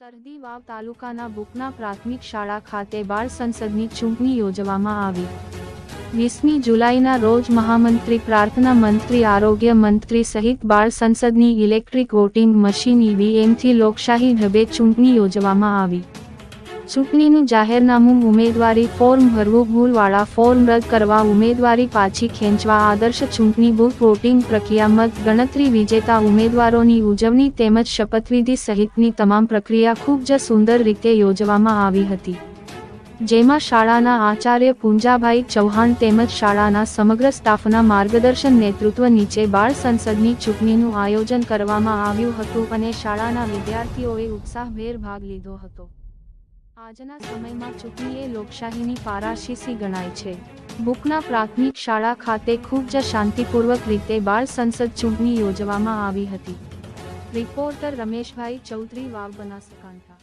સરહદી વાવ તાલુકાના બુકના પ્રાથમિક શાળા ખાતે બાળ સંસદની ચૂંટણી યોજવામાં આવી. વીસમી જુલાઈના રોજ મહામંત્રી, પ્રાર્થના મંત્રી, આરોગ્ય મંત્રી સહિત બાળ સંસદની ઇલેક્ટ્રિક વોટિંગ મશીન ઈવીએમથી લોકશાહી ઢબે ચૂંટણી યોજવામાં આવી. ચૂંટણીનું જાહેરનામું ઉમેદવારી ફોર્મ ભરવું, ભૂલવાળા ફોર્મ રદ કરવા, ઉમેદવારી પાછી ખેંચવા, આદર્શ ચૂંટણી બૂથ વોટિંગ પ્રક્રિયા મત ગણતરી વિજેતા ઉમેદવારોની ઉજવણી તેમજ શપથવિધિ સહિતની તમામ પ્રક્રિયા ખૂબ જ સુંદર રીતે યોજવામાં આવી હતી. જેમાં શાળાના આચાર્ય પૂંજાભાઈ ચૌહાણ તેમજ શાળાના સમગ્ર સ્ટાફના માર્ગદર્શન નેતૃત્વ નીચે બાળ સંસદની ચૂંટણીનું આયોજન કરવામાં આવ્યું હતું અને શાળાના વિદ્યાર્થીઓએ ઉત્સાહભેર ભાગ લીધો હતો. આજના સમયમાં ચૂંટણી એ લોકશાહીની પારાશીસી ગણાય છે. બુકના પ્રાથમિક શાળા ખાતે ખૂબ જ શાંતિપૂર્વક રીતે બાળ સંસદ ચૂંટણી યોજવામાં આવી હતી. રિપોર્ટર રમેશભાઈ ચૌધરી વાવ બનાસકાંઠા.